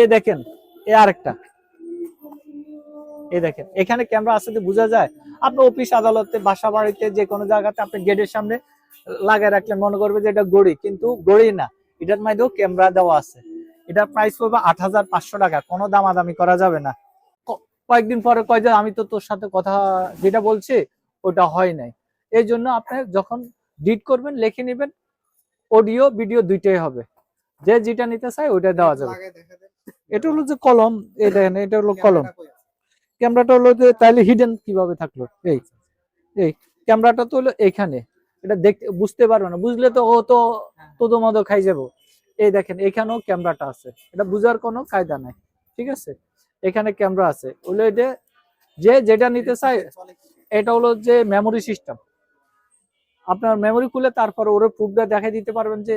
এ দেখেন, এ আরেকটা। এই দেখেন, এখানে ক্যামেরা যে বোঝা যায়, আপনি অফিস, আদালতে, বাসা বাড়িতে যে কোনো জায়গাতে আপনি গেটের সামনে লাগায় রাখলেন মনে করবে যে এটা গড়ি, কিন্তু গড়ি না। এটার মধ্যেও ক্যামেরা দেওয়া আছে। এটার প্রাইস পড়বে আট হাজার পাঁচশো টাকা, কোনো দামাদামি করা যাবে না। কয়েকদিন পরে কয় আমি তো তোর সাথে কথা যেটা বলছি, ওটা হয় নাই। এই জন্য আপনি যখন ডিট করবেন, লিখে নেবেন অডিও ভিডিও দুইটাই হবে। যে যেটা নিতে চায়, ওইটা দেওয়া যাবে। এটা হলো যে কলম এই দেখেন এটা হলো কলম। ক্যামেরাটা হলো যে তাহলে হিডেন কীভাবে থাকল? এই এই ক্যামেরাটা তো হলো এখানে। এটা দেখতে বুঝতে পারবে না। বুঝলে তো ও তো তোদো মতো খাই যাব। এই দেখেন এখানেও ক্যামেরাটা আছে। এটা বুঝার কোনো কায়দা নাই। ঠিক আছে? এখানে ক্যামেরা আছে। হলো এটা যে যেটা নিতে চায় এটা হলো যে মেমোরি সিস্টেম আপনার মেমোরি খুলে তারপর ওর প্রুফটা দেখাই দিতে পারবেন যে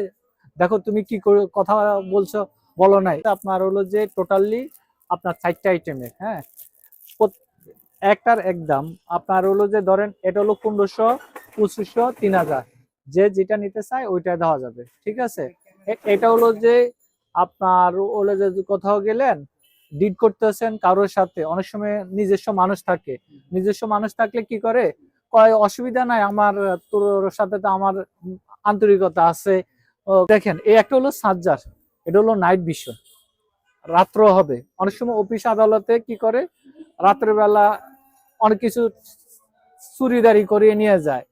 দেখো তুমি কি কথা বলছো। বলো নাই, আপনার হলো যে টোটালি আপনার চারটা আইটেমের হ্যাঁ? একটার এক দাম, আপনার হলো যে ধরেন এটা হলো পনেরোশো, পঁচিশশো, তিন হাজার। যে যেটা নিতে চায় ওইটা দেওয়া যাবে, ঠিক আছে? এটা হলো যে আপনার হলো যে কোথাও গেলেন ডিড করতেছেন কারোর সাথে, অনেক সময় নিজস্ব মানুষ থাকে। নিজস্ব মানুষ থাকলে কি করে? কয়, অসুবিধা নাই, আমার, তোর সাথে তো আমার আন্তরিকতা আছে। দেখেন, এই একটা হলো সাজ্জার। এটা হলো নাইট ভিশন রাত্র হবে। অনেক সময় অফিস আদালতে কি করে? রাত্রেবেলা অনেক কিছু চুরিদারি করিয়ে নিয়ে যায়।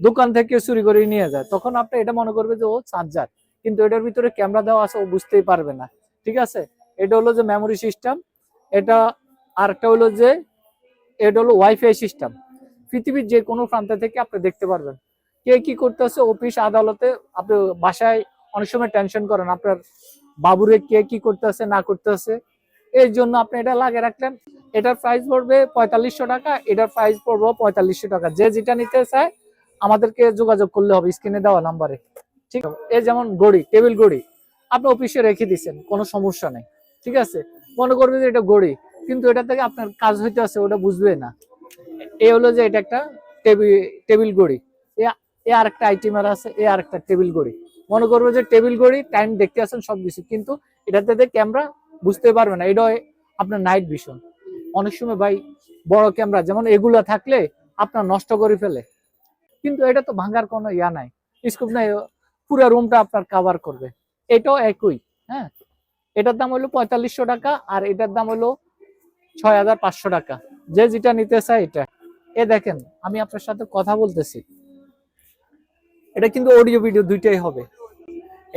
দোকান থেকে চুরি করে নিয়ে যায়। তখন আপনি এটা মনে করবে যে, ও চার্জার কিন্তু এটার ভিতরে ক্যামেরা দেওয়া আছে, ও বুঝতেই পারবে না। ঠিক আছে? এটা হলো যে মেমোরি সিস্টেম এটা আরেকটা হলো যে, এটা হলো ওয়াইফাই সিস্টেম পৃথিবীর যে কোনো প্রান্ত থেকে আপনি দেখতে পারবেন। কে কি করতেছে? অফিস আদালতে আপনি বাসায় অনেক সময় টেনশন করেন, আপনার বাবুরে কে কি করতেছে, না করতেছে। এর জন্য আপনি এটা লাগিয়ে রাখলেন। এটার প্রাইস পড়বে পঁয়তাল্লিশশো টাকা, এটার প্রাইস পড়বে পঁয়তাল্লিশশো টাকা। যে যেটা নিতে চায়, আমাদেরকে যোগাযোগ করলে হবে স্ক্রিনে দেওয়া নাম্বারে ঠিক আছে? এই যেমন গড়ি টেবিল গড়ি আপনি অফিসে রেখে দিচ্ছেন কোনো সমস্যা নেই। ঠিক আছে? মনে করবে যে এটা গড়ি কিন্তু এটা থেকে আপনার কাজ হইতে আছে, ওটা বুঝবে না। এ হলো যে এটা একটা টেবিল টেবিল গড়ি এ- এ আরেকটা আইটেমার আছে, এ আরেকটা টেবিল গড়ি মনে করবে যে টেবিল গড়ি টাইম দেখতে আছেন সব কিছু কিন্তু এটাতে ক্যামেরা বুঝতে পারবে না। এটা আপনার নাইট ভিশন অনেক সময় ভাই, বড় ক্যামেরা যেমন এগুলা থাকলে আপনার নষ্ট করে ফেলে। কিন্তু এটা তো ভাঙার কোনো ইয়া নাই। স্কোপ নাই, পুরো রুমটা আপনার কাভার করবে। এটাও একই হ্যাঁ? এটার দাম হলো পঁয়তাল্লিশশো টাকা আর এটার দাম হলো ছয় হাজার পাঁচশো টাকা। যে যেটা নিতে চায় এটা। এ দেখেন, আমি আপনার সাথে কথা বলতেছি। এটা কিন্তু অডিও ভিডিও দুইটাই হবে।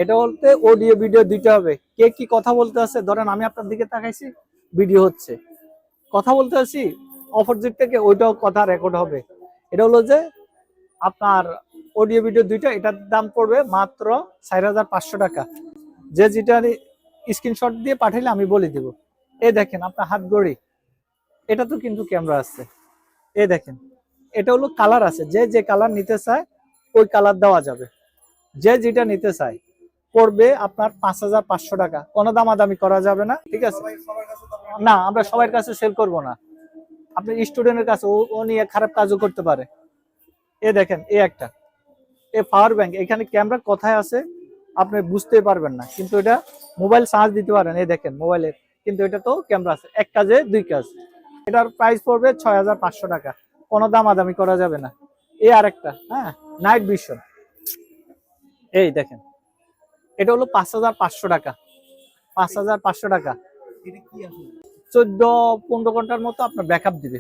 এটা বলতে অডিও ভিডিও দুইটা হবে। কে কি কথা বলতে আছে? ধরেন আমি আপনার দিকে তাকাইছি ভিডিও হচ্ছে। কথা বলতে আছি অপোজিট থেকে ওইটাও কথা রেকর্ড হবে। এটা হলো যে আপনার অডিও ভিডিও দুইটা, এটার দাম পড়বে মাত্র চার হাজার পাঁচশো টাকা। যে যেটা স্ক্রিনশট দিয়ে পাঠাইলে আমি বলে দিব। এ দেখেন আপনার হাত গড়ি। এটা তো কিন্তু ক্যামেরা আছে। এ দেখেন, এটা হলো কালার আছে। যে যে কালার নিতে চায় ওই কালার দেওয়া যাবে। যে যেটা নিতে চায় পড়বে আপনার পাঁচ হাজার পাঁচশো টাকা। কোনো দামাদামি করা যাবে না, ঠিক আছে? না, আমরা সবার কাছে সেল করব না। আপনি স্টুডেন্টের কাছে, ও ও নিয়ে খারাপ কাজও করতে পারে। এ দেখেন, এ একটা। এ পাওয়ার ব্যাংক এখানে ক্যামেরা কোথায় আছে, আপনি বুঝতে পারবেন না। কিন্তু এটা মোবাইল চার্জ দিতে পারেন। এই দেখেন মোবাইলের কিন্তু এটা তো ক্যামেরা আছে। এক কাজে দুই কাজ। এটার প্রাইস পড়বে ছয় হাজার পাঁচশো টাকা। কোনো দামাদামি করা যাবে না। এই আরেকটা হ্যাঁ নাইট ভিশন এই দেখেন এটা হলো পাঁচ হাজার পাঁচশো টাকা। পাঁচ হাজার পাঁচশো টাকা। চোদ্দ পনেরো ঘণ্টার মতো আপনার ব্যাকআপ দিবে।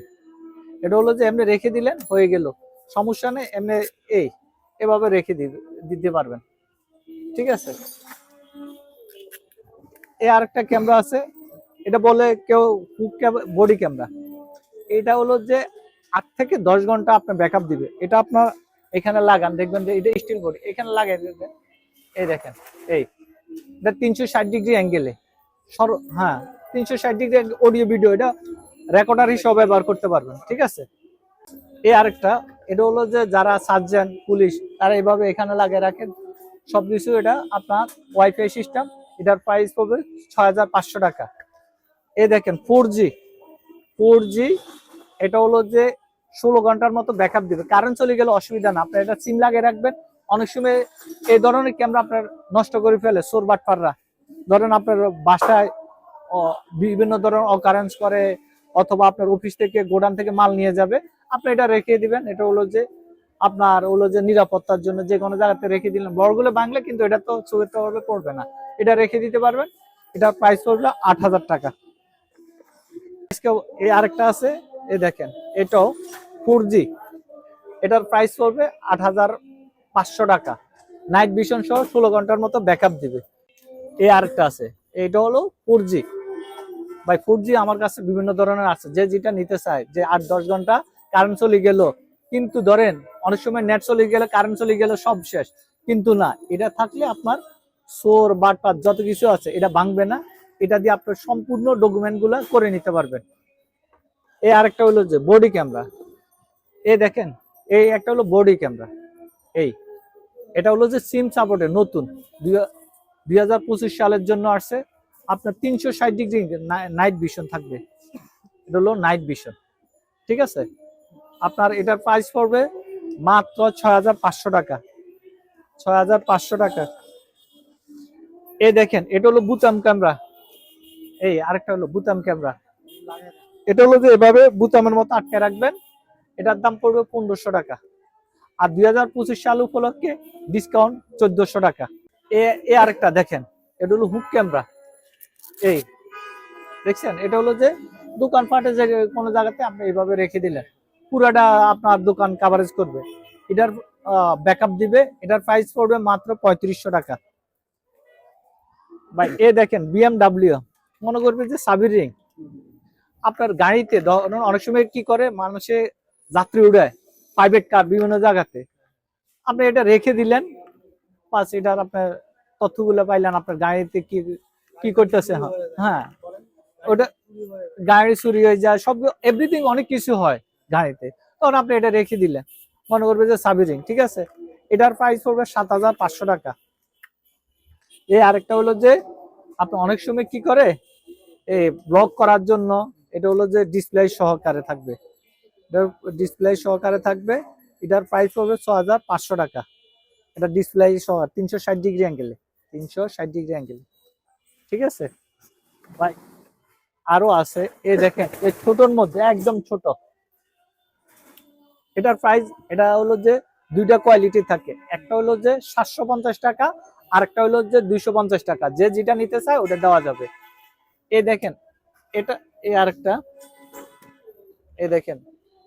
এটা হলো যে এমনি রেখে দিলেন হয়ে গেল। সমস্যা নেই এমনি এই এভাবে রেখে দিবে দিতে পারবেন। ঠিক আছে? এই আরেকটা ক্যামেরা আছে। এটা বলে কেউ হুক বডি ক্যামেরা এটা হলো যে আট থেকে দশ ঘণ্টা আপনার ব্যাকআপ দিবে। এটা আপনার এখানে লাগান, দেখবেন যে এটা স্টিল বডি এখানে লাগাই দেবেন এই দেখেন, এই। তিনশো ষাট ডিগ্রি অ্যাঙ্গেলে সর হ্যাঁ তিনশো ষাট ডিগ্রি অডিও ভিডিও এটা রেকর্ডার হিসেবে ব্যবহার করতে পারবেন, ঠিক আছে? এই আরেকটা, এটা হলো যে যারা সার্জেন পুলিশ তারা এভাবে এখানে লাগিয়ে রাখেন। সবকিছু এটা আপনার ওয়াইফাই সিস্টেম এটার প্রাইস পড়বে ছয় হাজার পাঁচশো টাকা। এ দেখেন ফোর জি ফোর জি এটা হলো যে ষোলো ঘণ্টার মতো ব্যাকআপ দিবে। কারেন্ট চলে গেলে অসুবিধা না। আপনার এটা সিম লাগিয়ে রাখবেন। অনেক সময় এই ধরনের ক্যামেরা আপনার নষ্ট করে ফেলে চোর বাটপাররা ধরেন আপনার বাসায় বিভিন্ন ধরনের অকারেন্স করে, অথবা আপনার অফিস থেকে, গোডাউন থেকে মাল নিয়ে যাবে। আপনি এটা রেখে দিবেন। এটা হলো যে আপনার, হলো যে নিরাপত্তার জন্য যে কোনো জায়গাতে রেখে দিলেন। বড়গুলো বাংলা কিন্তু এটা তো সুবিধা ভাবে পড়বে না। এটা রেখে দিতে পারবেন। এটার প্রাইস পড়বে আট হাজার টাকা। আজকে এই আরেকটা আছে। এ দেখেন, এটাও ফোর জি। এটার প্রাইস পড়বে আট হাজার পাঁচশো টাকা। নাইট ভিশন সহ ষোলো ঘণ্টার মতো ব্যাকআপ দিবে। এই আরেকটা আছে। এটা হলো ফোর জি। ভাই ফোর জি আমার কাছে বিভিন্ন ধরনের আছে। যে যেটা নিতে চায়, যে আট দশ ঘণ্টা কারেন্ট চলে গেল, কিন্তু ধরেন অনেক সময় নেট চলে গেলে কারেন্ট চলে গেলে সব শেষ, কিন্তু না, এটা থাকলে আপনার সোর বাটপাত যত কিছু আছে, এটা ভাঙবে না। এটা দিয়ে আপনার সম্পূর্ণ ডকুমেন্টগুলা করে নিতে পারবেন। এই আরেকটা হলো যে বডি ক্যামেরা এই দেখেন, এই একটা হলো বডি ক্যামেরা এই। এটা হলো যে সিম সাপোর্টে নতুন। দুই হাজার পঁচিশ সালের জন্য আসছে। আপনার তিনশো ষাট ডিগ্রি নাইট ভিশন থাকবে। এটা হলো নাইট ভিশন ঠিক আছে? আপনার এটার প্রাইস পড়বে মাত্র ছয় হাজার পাঁচশো টাকা। ছয় হাজার পাঁচশো টাকা। এই দেখেন, এটা হলো বুতাম ক্যামেরা এই, আরেকটা হলো বুতাম ক্যামেরা এটা হলো যে এভাবে বুতামের মতো আটকে রাখবেন। এটার দাম পড়বে পনেরোশো টাকা। আর দুই হাজার পঁচিশ সাল উপলক্ষে ডিসকাউন্ট চোদ্দশো টাকা। এ এ আরেকটা দেখেন, এটা হলো হুক ক্যামেরা এই, দেখছেন? এটা হলো যে দোকান পাটে যে কোনো জায়গাতে আপনি এইভাবে রেখে দিলেন। পুরাটা আপনার দোকান কাভারেজ করবে। এটার ব্যাকআপ দিবে। এটার প্রাইস পড়বে মাত্র পঁয়ত্রিশশো টাকা। ভাই, এ দেখেন বিএমডাব্লিউ মনে করবে যে সাবির রিং আপনার গাড়িতে অনেক সময় কি করে, মানুষে যাত্রী উড়ায় প্রাইভেট কার বিভিন্ন জায়গাতে। আপনি এটা রেখে দিলেন পাঁচ এটার আপনার তথ্যগুলো পাইলেন, আপনার গাড়িতে কি কি করতেছে হ্যাঁ। ওটা গাড়ি চুরি হয়ে যায়, সব এভরিথিং অনেক কিছু হয় গাড়িতে। তখন আপনি এটা রেখে দিলেন। মনে করবে যে সাবিরিং ঠিক আছে? এটার প্রাইস পড়বে সাত হাজার পাঁচশো টাকা। এই আরেকটা হলো যে, আপনি অনেক সময় কি করে? এই ব্লক করার জন্য, এটা হলো যে ডিসপ্লে সহকারে থাকবে। ডিসপ্লে সহকারে থাকবে। এটার প্রাইস পড়বে ছ হাজার পাঁচশো টাকা। এটা ডিসপ্লে সহ, তিনশো ষাট ডিগ্রি অ্যাঙ্গেলে তিনশো ষাট ডিগ্রি অ্যাঙ্গেলে ঠিক আছে? ভাই, আরও আছে। এ দেখেন এই ছোটর মধ্যে, একদম ছোট। এটার প্রাইস এটা হলো যে দুইটা কোয়ালিটি থাকে। একটা হলো যে সাতশো পঞ্চাশ টাকা আর একটা হলো যে দুইশো পঞ্চাশ টাকা। যে যেটা নিতে চায়, ওটা দেওয়া যাবে। এ দেখেন, এটা, এ আরেকটা। এ দেখেন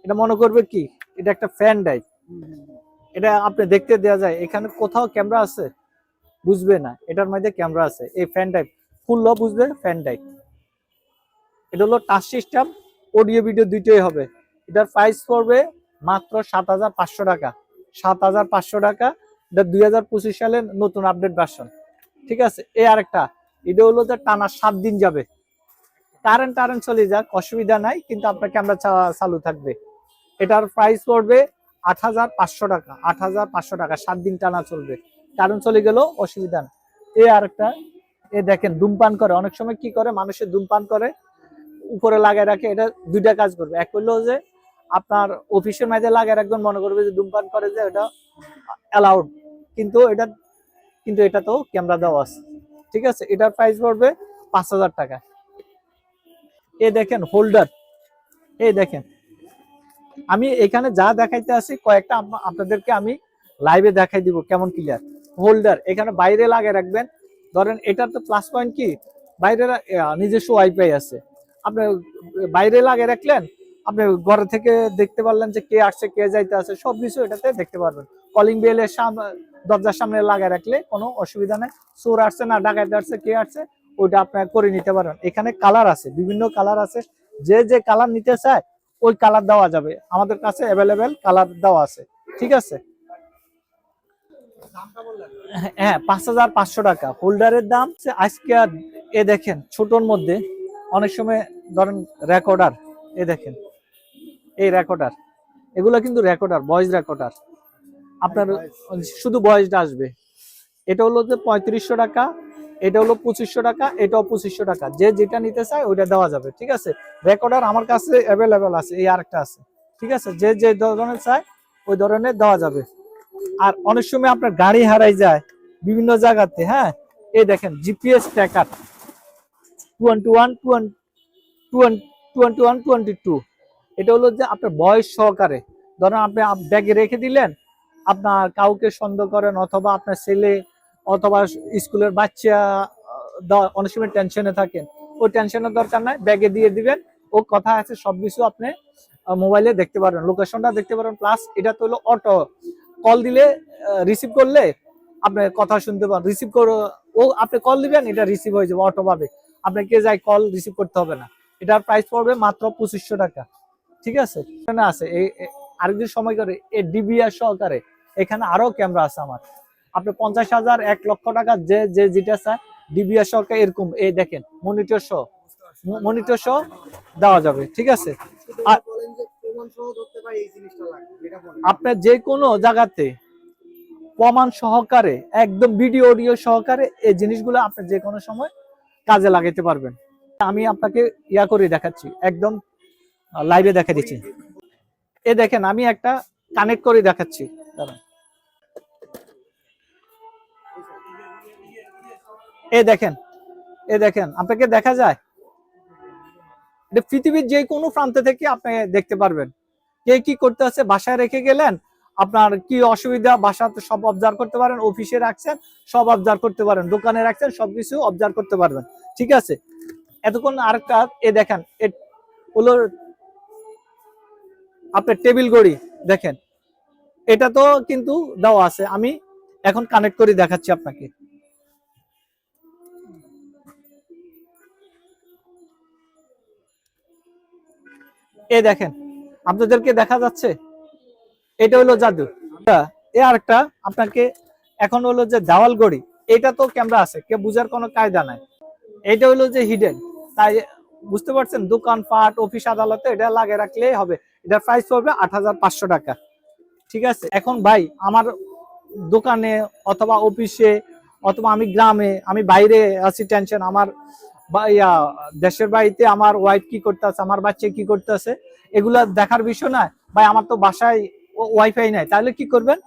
এটা মনে করবে কি? এটা একটা ফ্যান ডাইভ এটা আপনি দেখতে দেওয়া যায়। এখানে কোথাও ক্যামেরা আছে? বুঝবে না। এটার মধ্যে ক্যামেরা আছে। এই ফ্যান টাইপ ফুল ল বুঝবে? ফ্যান টাইপ এটা হলো টাচ সিস্টেম অডিও ভিডিও দুইটাই হবে। এটার প্রাইস পড়বে মাত্র সাত হাজার পাঁচশো টাকা। সাত হাজার পাঁচশো টাকা। এটা দুই হাজার পঁচিশ সালের নতুন আপডেট ভার্সন ঠিক আছে? এই আরেকটা। এটা হলো যে টানা সাত দিন যাবে। কারেন্ট টারেন্ট চলে যাক। অসুবিধা নাই। কিন্তু আপনার ক্যামেরা চালু থাকবে। এটার প্রাইস পড়বে আট হাজার পাঁচশো টাকা, আট হাজার পাঁচশো টাকা, সাত দিন টানা চলবে। কারণ চলে গেল, অসুবিধা না এ আরেকটা এ দেখেন, ধূমপান করে। অনেক সময় কি করে? মানুষের ধূমপান করে, উপরে লাগায় রাখে। এটা দুইটা কাজ করবে। এক হলো যে, আপনার অফিসের মাঝে লাগায় রাখবেন, মনে করবে যে ধূমপান করে যে এটা অ্যালাউড কিন্তু এটা কিন্তু এটা তো ক্যামেরা দেওয়া আছে। ঠিক আছে? এটার প্রাইস পড়বে পাঁচ হাজার টাকা। এ দেখেন হোল্ডার এই দেখেন আমি এখানে যা দেখাইতে আসি, কয়েকটা আপনাদেরকে আমি লাইভে দেখাই দিব, কেমন ক্লিয়ার হোল্ডার এখানে বাইরে লাগিয়ে রাখবেন। ধরেন, এটার তো প্লাস পয়েন্ট কি? বাইরে নিজস্ব ওয়াইফাই আছে। আপনি বাইরে লাগিয়ে রাখলেন, আপনি ঘরে থেকে দেখতে পারলেন যে কে আসছে, কে যাইতে আছে সব কিছু এটাতে দেখতে পারবেন। কলিং বেলের সামনে দরজার সামনে লাগিয়ে রাখলে কোনো অসুবিধা নেই। চোর আসছে না ডাকাইতে আসছে, কে আসছে, ওইটা আপনার করে নিতে পারেন এখানে কালার আছে, বিভিন্ন কালার আছে। যে যে কালার নিতে চায় ওই কালার দেওয়া যাবে। আমাদের কাছে অ্যাভেলেবেল কালার দেওয়া আছে। ঠিক আছে? হ্যাঁ পাঁচ হাজার পাঁচশো টাকা। হোল্ডারের দাম আজকে আর এ দেখেন ছোটর মধ্যে। অনেক সময় ধরেন রেকর্ডার এ দেখেন। এই রেকর্ডার এগুলো কিন্তু রেকর্ডার ভয়েস রেকর্ডার আপনার শুধু ভয়েসটা আসবে। এটা হলো যে পঁয়ত্রিশশো টাকা। এটা হলো পঁচিশশো টাকা, এটাও পঁচিশশো টাকা। যে যেটা নিতে চায় ওইটা দেওয়া যাবে, ঠিক আছে? রেকর্ডার আমার কাছে অ্যাভেলেবেল আছে, এই আরেকটা আছে, ঠিক আছে? যে যে ধরনের চায়, ওই ধরনের দেওয়া যাবে। আর অনেক সময় আপনার গাড়ি হারাই যায় বিভিন্ন জায়গাতে হ্যাঁ? এই দেখেন GPS tracker twenty one twenty one twenty two এটা হলো যে আপনার বয়স সহকারে। ধরেন আপনি ব্যাগে রেখে দিলেন, আপনার কাউকে সন্দেহ করেন অথবা আপনার ছেলে অথবা স্কুলের বাচ্চা অনেক সময় টেনশনে থাকেন, ওই টেনশনের দরকার নাই ব্যাগে দিয়ে দিবেন। ও কথা আছে, সবকিছু আপনি মোবাইলে দেখতে পারবেন লোকেশনটা দেখতে পারবেন প্লাস এটা তো হলো অটো কল দিলে রিসিভ করলে আপনি কথা শুনতে পান। রিসিভ করে, ও আপনি কল দিবেন, এটা রিসিভ হয়ে যাবে অটো পাবে। আপনাকে যাই কল রিসিভ করতে হবে না। এটার প্রাইস পড়বে মাত্র পঁচিশশো টাকা। ঠিক আছে? এখানে আছে এই এ- আরেকদিন সময় করে এই ডিবিআর সহকারে। এখানে আরও ক্যামেরা আছে আমার। আপনি পঞ্চাশ হাজার এক লক্ষ টাকা যে যে যেটা চায় ডিবিআর এরকম এই দেখেন মনিটর সহ মনিটর সহ দেওয়া যাবে ঠিক আছে? আর- বলেন আপনার যে কোনো জায়গাতে প্রমাণ সহকারে একদম ভিডিও অডিও সহকারে এই জিনিসগুলো আপনি যে কোনো সময় কাজে লাগাইতে পারবেন। আমি আপনাকে ইয়া করে দেখাচ্ছি একদম লাইভে দেখা দিচ্ছি। এ দেখেন আমি একটা কানেক্ট করে দেখাচ্ছি। দাঁড়ান। এ দেখেন এ দেখেন, আপনাকে দেখা যায়? এটা পৃথিবীর যে কোনো প্রান্ত থেকে আপনি দেখতে পারবেন। কে কি করতে আছে? বাসায় রেখে গেলেন, আপনার কি অসুবিধা? বাসাতে সব অবজার্ভ করতে পারেন অফিসে রাখছেন, সব অবজার্ভ করতে পারেন, দোকানে রাখছেন, সবকিছু অবজার্ভ করতে পারবেন। ঠিক আছে? এতক্ষণ আরেকটা, এ দেখেন হলো আপনার টেবিল ঘড়ি, দেখেন। এটা তো কিন্তু দেওয়া আছে, আমি এখন কানেক্ট করে দেখাচ্ছি আপনাকে। এ দেখেন, আপনাদেরকে দেখা যাচ্ছে, এটা হলো জাদু। এ আরেকটা, আপনাকে এখন হলো যে দেওয়াল গড়ি, এটা তো ক্যামেরা আছে কে বুঝার কোনো কায়দা নাই। এটা হলো যে হিডেন তাই বুঝতে পারছেন, দোকান, পাট অফিস আদালতে এটা লাগে রাখলেই হবে। এটার প্রাইস পড়বে আট হাজার পাঁচশো টাকা। ঠিক আছে? এখন ভাই, আমার দোকানে অথবা অফিসে অথবা আমি গ্রামে, আমি বাইরে আছি টেনশন আমার ইয়া, দেশের বাড়িতে আমার ওয়াইফ কি করতেছে, আমার বাচ্চা কি করতেছে, এগুলা দেখার বিষয় না ভাই, আমার তো বাসায় ওয়াইফাই নাই, তাহলে কি করবেন?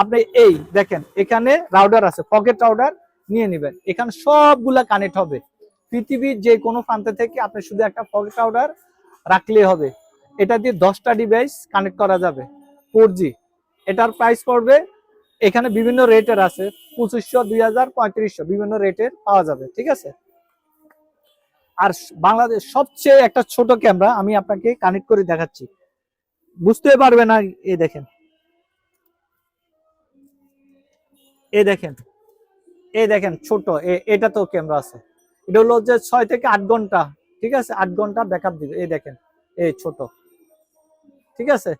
আপনি এই দেখেন, এখানে রাউডার আছে পকেট রাউডার নিয়ে নেবেন। এখানে সবগুলা কানেক্ট হবে। পৃথিবীর যে কোনো প্রান্ত থেকে আপনি শুধু একটা পকেট রাউডার রাখলে হবে। এটা দিয়ে দশটা ডিভাইস কানেক্ট করা যাবে ফোর এটার প্রাইস পড়বে, এখানে বিভিন্ন রেটের আছে, পঁচিশশো, দুই হাজার, পঁয়ত্রিশশো, বিভিন্ন রেটের পাওয়া যাবে, ঠিক আছে? আর বাংলাদেশ সবচেয়ে একটা ছোট ক্যামেরা আমি আপনাকে কানেক্ট করে দেখাচ্ছি। বুঝতে পারবে না, এ দেখেন। এ দেখেন এই দেখেন ছোট, এ- এটা তো ক্যামেরা আছে। এটা হলো যে ছয় থেকে আট ঘণ্টা, ঠিক আছে? আট ঘণ্টা ব্যাকআপ দিবে এই দেখেন এই ছোট। ঠিক আছে?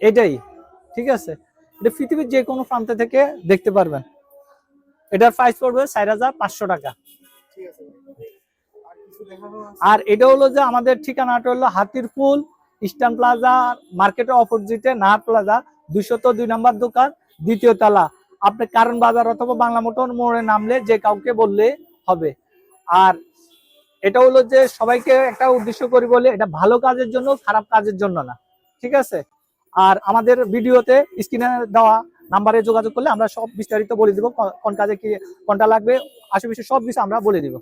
এটাই, ঠিক আছে? এটা পৃথিবীর যে কোনো প্রান্ত থেকে দেখতে পারবেন। এটার প্রাইস পড়বে চার হাজার পাঁচশো টাকা। ঠিক আছে। আর এটা হলো যে আমাদের ঠিকানাটা হলো হাতির ফুল ইস্টার্ন প্লাজা মার্কেটের অপোজিটে নাহার প্লাজা দুইশত দুই নম্বর দোকান, দ্বিতীয় তলা। আপনি কারণ বাজার অথবা বাংলা মোটর মোড়ে নামলে যে কাউকে বললে হবে। আর এটা হলো যে সবাইকে একটা উদ্দেশ্য করি বলে, এটা ভালো কাজের জন্য, খারাপ কাজের জন্য না। ঠিক আছে? আর আমাদের ভিডিওতে স্ক্রিনে দেওয়া নাম্বারে যোগাযোগ করলে আমরা সব বিস্তারিত বলে দিব কোন কাজে কি, কোনটা লাগবে, আশেপাশে সব কিছু আমরা বলে দিব।